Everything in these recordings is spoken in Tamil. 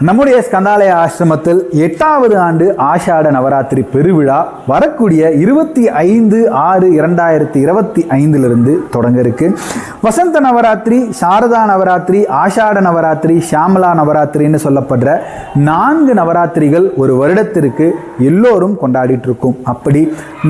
நம்முடைய ஸ்கந்தாலய ஆசிரமத்தில் எட்டாவது ஆண்டு ஆஷாட நவராத்திரி பெருவிழா வரக்கூடிய இருபத்தி ஐந்து ஆறு இரண்டாயிரத்தி இருபத்தி ஐந்திலிருந்து தொடங்க இருக்கு. வசந்த நவராத்திரி சாரதா நவராத்திரி ஆஷாட நவராத்திரி ஷியாமலா நவராத்திரின்னு சொல்லப்படுற நான்கு நவராத்திரிகள் ஒரு வருடத்திற்கு எல்லோரும் கொண்டாடிட்டு இருக்கும். அப்படி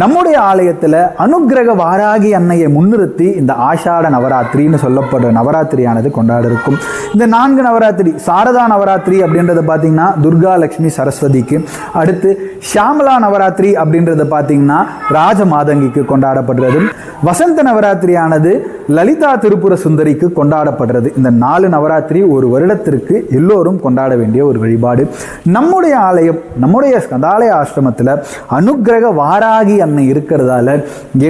நம்முடைய ஆலயத்தில் அனுக்கிரக வாராகி அன்னையை முன்னிறுத்தி இந்த ஆஷாட நவராத்திரின்னு சொல்லப்படுற நவராத்திரியானது கொண்டாட இருக்கும் இந்த நான்கு நவராத்திரி சாரதா நவராத்திரி அப்படின்றத பார்த்தீங்கன்னா துர்கா லட்சுமி சரஸ்வதிக்கு. அடுத்து ஷியாமலா நவராத்திரி அப்படின்றத பார்த்தீங்கன்னா ராஜ மாதங்கிக்கு கொண்டாடப்படுறது. வசந்த நவராத்திரியானது லலிதா திருப்புர சுந்தரிக்கு கொண்டாடப்படுறது. இந்த நாலு நவராத்திரி ஒரு வருடத்திற்கு எல்லோரும் கொண்டாட வேண்டிய ஒரு வழிபாடு. நம்முடைய ஆலயம் நம்முடைய ஸ்கந்தாலய ஆசிரமத்தில் அனுக்கிரக வாராகி அன்னை இருக்கிறதால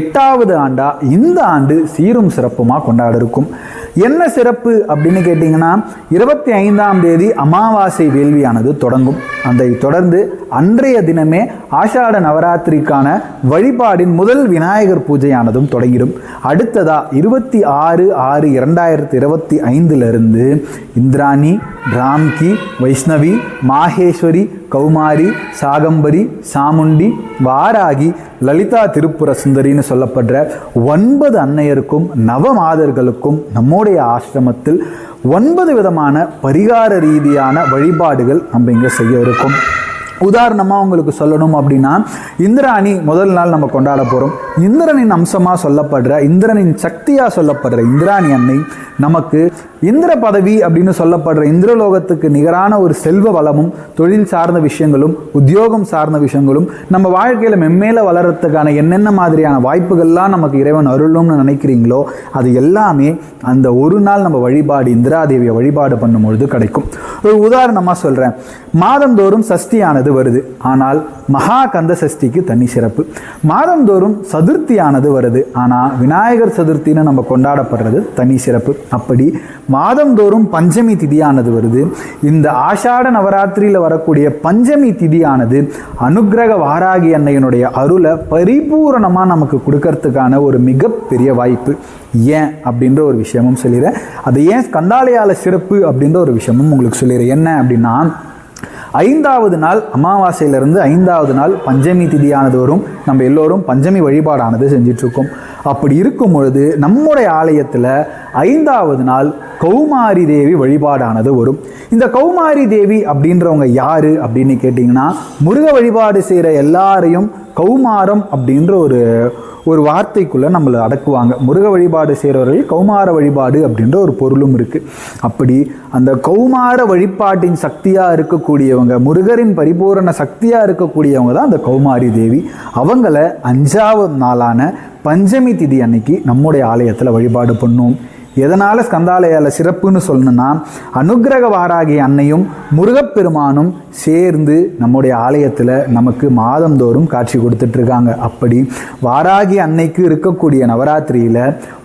எட்டாவது ஆண்டா இந்த ஆண்டு சீரும் சிறப்புமாக கொண்டாட இருக்கும் என்ன சிறப்பு அப்படின்னு கேட்டிங்கன்னா இருபத்தி ஐந்தாம் தேதி அமாவாசை வேள்வியானது தொடங்கும். அதை தொடர்ந்து அன்றைய தினமே ஆஷாட நவராத்திரிக்கான வழிபாடின் முதல் விநாயகர் பூஜையானதும் தொடங்கிடும். அடுத்ததா இருபத்தி ஆறு ஆறு இரண்டாயிரத்தி இருபத்தி ஐந்திலிருந்து இந்திராணி பிராம்கி வைஷ்ணவி மாகேஸ்வரி கௌமாரி சாகம்பரி சாமுண்டி வாராகி லலிதா திருப்புர சுந்தரின்னு சொல்லப்படுற ஒன்பது அன்னையருக்கும் நவமாதர்களுக்கும் நம்முடைய ஆசிரமத்தில் ஒன்பது விதமான பரிகார ரீதியான வழிபாடுகள் நம்ம இங்கே செய்ய இருக்கும். உதாரணமாக உங்களுக்கு சொல்லணும் அப்படின்னா இந்திராணி முதல் நாள் நம்ம கொண்டாட போகிறோம் இந்திரனின் அம்சமாக சொல்லப்படுற இந்திரனின் சக்தியாக சொல்லப்படுற இந்திராணி அன்னை நமக்கு இந்திர பதவி அப்படின்னு சொல்லப்படுற இந்திரலோகத்துக்கு நிகரான ஒரு செல்வ வளமும் தொழில் சார்ந்த விஷயங்களும் உத்தியோகம் சார்ந்த விஷயங்களும் நம்ம வாழ்க்கையில் மென்மேல வளர்கிறதுக்கான என்னென்ன மாதிரியான வாய்ப்புகள்லாம் நமக்கு இறைவன் அருளும்னு நினைக்கிறீங்களோ அது எல்லாமே அந்த ஒரு நாள் நம்ம வழிபாடு இந்திராதேவியை வழிபாடு பண்ணும்பொழுது கிடைக்கும். ஒரு உதாரணமாக சொல்கிறேன் மாதந்தோறும் சஷ்டியானது வருது. ஆனால் மகா கந்த சஷ்டிக்கு தனி சிறப்பு. மாதந்தோறும் சதுர்த்தியானது வருது. ஆனால் விநாயகர் சதுர்த்தின்னு நம்ம கொண்டாடப்படுறது தனி சிறப்பு. அப்படி மாதந்தோறும் பஞ்சமி திதியானது வருது. இந்த ஆஷாட நவராத்திரியில் வரக்கூடிய பஞ்சமி திதியானது அனுக்கிரக வாராகி அன்னையினுடைய அருளை பரிபூரணமாக நமக்கு கொடுக்கறதுக்கான ஒரு மிகப்பெரிய வாய்ப்பு. ஏன்? அப்படின்ற ஒரு விஷயமும் சொல்லிடுறேன். அது ஏன் கந்தாலயால சிறப்பு அப்படின்ற ஒரு விஷயமும் உங்களுக்கு சொல்லிடுறேன் என்ன அப்படின்னா ஐந்தாவது நாள் அமாவாசையிலிருந்து ஐந்தாவது நாள் பஞ்சமி திதியானது வரும். நம்ம எல்லோரும் பஞ்சமி வழிபாடானது செஞ்சிட்ருக்கோம். அப்படி இருக்கும் பொழுது நம்முடைய ஆலயத்தில் ஐந்தாவது நாள் கௌமாரி தேவி வழிபாடானது வரும். இந்த கௌமாரி தேவி அப்படின்றவங்க யாரு அப்படின்னு கேட்டிங்கன்னா முருக வழிபாடு செய்கிற எல்லாரையும் கௌமாரம் அப்படின்ற ஒரு ஒரு வார்த்தைக்குள்ளே நம்மளை அடக்குவாங்க. முருக வழிபாடு செய்கிறவர்கள் கௌமார வழிபாடு அப்படின்ற ஒரு பொருளும் இருக்குது அப்படி அந்த கௌமார வழிபாட்டின் சக்தியாக இருக்கக்கூடியவங்க முருகரின் பரிபூரண சக்தியாக இருக்கக்கூடியவங்க தான் அந்த கௌமாரி தேவி. அவங்கள அஞ்சாவது நாளான பஞ்சமி திதி அன்னைக்கு நம்முடைய ஆலயத்தில் வழிபாடு பண்ணுவோம். எதனால் ஸ்கந்தாலயால சிறப்புன்னு சொல்லணும்னா அனுக்கிரக வாராகி அன்னையும் முருகப்பெருமானும் சேர்ந்து நம்முடைய ஆலயத்தில் நமக்கு மாதந்தோறும் காட்சி கொடுத்துட்ருக்காங்க அப்படி வாராகி அன்னைக்கு இருக்கக்கூடிய நவராத்திரியில்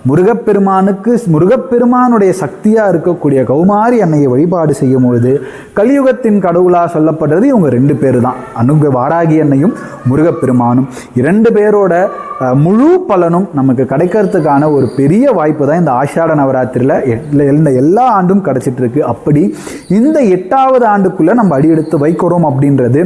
முருகப்பெருமானுக்கு முருகப்பெருமானுடைய சக்தியாக இருக்கக்கூடிய கௌமாரி அன்னையை வழிபாடு செய்யும் பொழுது கலியுகத்தின் கடவுளாக சொல்லப்படுறது இவங்க ரெண்டு பேர் தான் அனுக வாராகி அன்னையும் முருகப்பெருமானும். இரண்டு பேரோட முழு பலனும் நமக்கு கிடைக்கிறதுக்கான ஒரு பெரிய வாய்ப்பு தான் இந்த ஆஷாட நவராத்திரியில் இந்த எல்லா ஆண்டும் கிடைச்சிட்டு இருக்கு அப்படி இந்த எட்டாவது ஆண்டுக்குள்ளே நம்ம அடியெடுத்து வைக்கிறோம் அப்படின்றது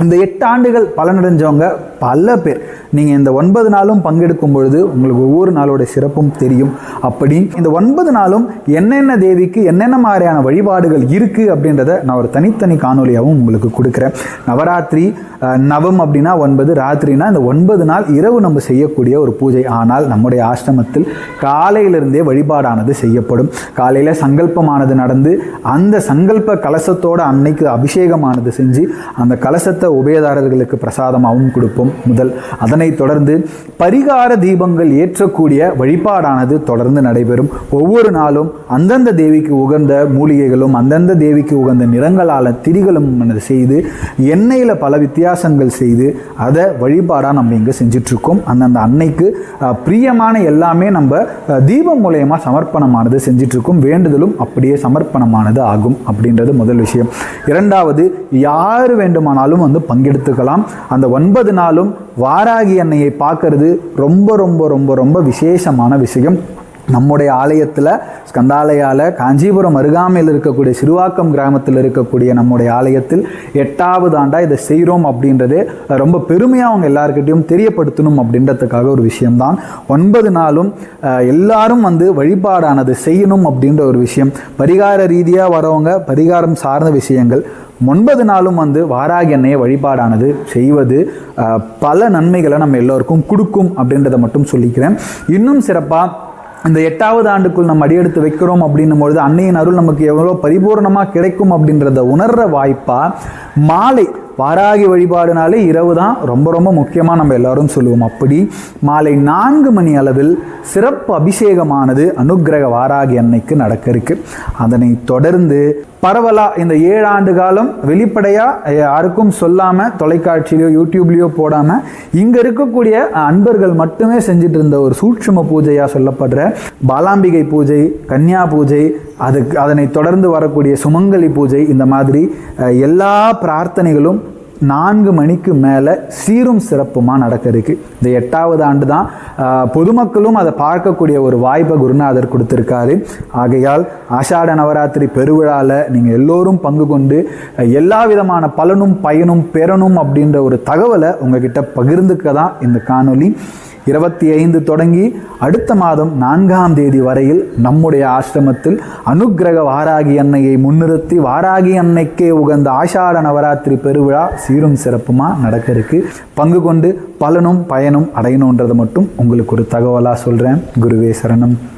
இந்த எட்டு ஆண்டுகள் பலனடைஞ்சவங்க பல பேர். நீங்கள் இந்த ஒன்பது நாளும் பங்கெடுக்கும் பொழுது உங்களுக்கு ஒவ்வொரு நாளோட சிறப்பும் தெரியும். அப்படி இந்த ஒன்பது நாளும் என்னென்ன தேவிக்கு என்னென்ன மாதிரியான வழிபாடுகள் இருக்குது அப்படின்றத நான் ஒரு தனித்தனி காணொலியாகவும் உங்களுக்கு கொடுக்குறேன். நவராத்திரி நவம் அப்படின்னா ஒன்பது ராத்திரினா இந்த ஒன்பது நாள் இரவு நம்ம செய்யக்கூடிய ஒரு பூஜை. ஆனால் நம்முடைய ஆசிரமத்தில் காலையிலிருந்தே வழிபாடானது செய்யப்படும். காலையில் சங்கல்பமானது நடந்து அந்த சங்கல்ப கலசத்தோட அன்னைக்கு அபிஷேகமானது செஞ்சு அந்த கலசத்தை உபயதாரர்களுக்கு பிரசாதமாகவும் கொடுப்போம். முதல். அதனைத் தொடர்ந்து பரிகார தீபங்கள் ஏற்றக்கூடிய வழிபாடானது தொடர்ந்து நடைபெறும். ஒவ்வொரு நாளும் அந்தந்த தேவிக்கு உகந்த மூலிகைகளும் அந்தந்த தேவிக்கு உகந்த நிறங்களால் திரிகளும் செய்து எண்ணெயில் பல வித்தியாசங்கள் செய்து அதை வழிபாடாக நம்ம இங்கே செஞ்சிட்ருக்கோம். அந்தந்த அன்னைக்கு பிரியமான எல்லாமே நம்ம தீபம் மூலயமா சமர்ப்பணமானது செஞ்சிட்ருக்கோம். வேண்டுதலும் அப்படியே சமர்ப்பணமானது ஆகும் அப்படின்றது முதல் விஷயம். இரண்டாவது யார் வேண்டுமானாலும் வந்து பங்கெடுத்துக்கலாம். அந்த ஒன்பது நாளும் வாராகி அன்னையை பார்க்கறது ரொம்ப ரொம்ப ரொம்ப ரொம்ப விசேஷமான விஷயம். நம்முடைய ஆலயத்தில் ஸ்கந்தாலயால காஞ்சிபுரம் அருகாமையில் இருக்கக்கூடிய சிறுவாக்கம் கிராமத்தில் இருக்கக்கூடிய நம்முடைய ஆலயத்தில் எட்டாவது ஆண்டா இதை செய்கிறோம் அப்படின்றது ரொம்ப பெருமையாக அவங்க எல்லாருக்கிட்டையும் தெரியப்படுத்தணும் அப்படின்றதுக்காக ஒரு விஷயம்தான். ஒன்பது நாளும் எல்லாரும் வந்து வழிபாடானது செய்யணும் அப்படின்ற ஒரு விஷயம். பரிகார ரீதியாக வரவங்க பரிகாரம் சார்ந்த விஷயங்கள். ஒன்பது நாளும் வந்து வாராகி எண்ணெயை வழிபாடானது செய்வது பல நன்மைகளை நம்ம எல்லோருக்கும் கொடுக்கும் அப்படின்றத மட்டும் சொல்லிக்கிறேன். இன்னும் சிறப்பாக இந்த எட்டாவது ஆண்டுக்குள் நம்ம அடியெடுத்து வைக்கிறோம் அப்படின்னும் பொழுது அன்னையின் அருள் நமக்கு எவ்வளோ பரிபூர்ணமாக கிடைக்கும் அப்படின்றத உணர்ற வாய்ப்பாக மாலை வாராகி வழிபாடுனாலே இரவு தான் ரொம்ப ரொம்ப முக்கியமாக நம்ம எல்லாரும் சொல்லுவோம். அப்படி மாலை நான்கு மணி அளவில் சிறப்பு அபிஷேகமானது அனுக்கிரக வாராகி அன்னைக்கு நடக்க இருக்கு. அதனை தொடர்ந்து பரவலா இந்த ஏழு ஆண்டு காலம் வெளிப்படையா யாருக்கும் சொல்லாம தொலைக்காட்சியிலயோ யூடியூப்லயோ போடாம இங்க இருக்கக்கூடிய அன்பர்கள் மட்டுமே செஞ்சுட்டு இருந்த ஒரு சூட்சும பூஜையா சொல்லப்படுற பாலாம்பிகை பூஜை கன்னியா பூஜை அதுக்கு அதனை தொடர்ந்து வரக்கூடிய சுமங்கலி பூஜை இந்த மாதிரி எல்லா பிரார்த்தனைகளும் நான்கு மணிக்கு மேலே சீரும் சிறப்புமாக நடக்க இருக்கு. இந்த எட்டாவது ஆண்டு தான் பொதுமக்களும் அதை பார்க்கக்கூடிய ஒரு வாய்ப்பை குருநாதர் கொடுத்துருக்காரு. ஆகையால் ஆஷாட நவராத்திரி பெருவிழாவில் நீங்கள் எல்லோரும் பங்கு கொண்டு எல்லா விதமான பலனும் பயனும் பெறணும் அப்படின்ற ஒரு தகவலை உங்ககிட்ட பகிர்ந்துக்க தான் இந்த காணொளி. இருபத்தி ஐந்து தொடங்கி அடுத்த மாதம் நான்காம் தேதி வரையில் நம்முடைய ஆசிரமத்தில் அனுக்கிரக வாராகி அன்னையை முன்னிறுத்தி வாராகி அன்னைக்கே உகந்த ஆஷாட நவராத்திரி பெருவிழா சீரும் சிறப்புமா நடக்க இருக்கு. பங்கு கொண்டு பலனும் பயனும் அடையணுன்றதை மட்டும் உங்களுக்கு ஒரு தகவலாக சொல்கிறேன் குருவே சரணம்.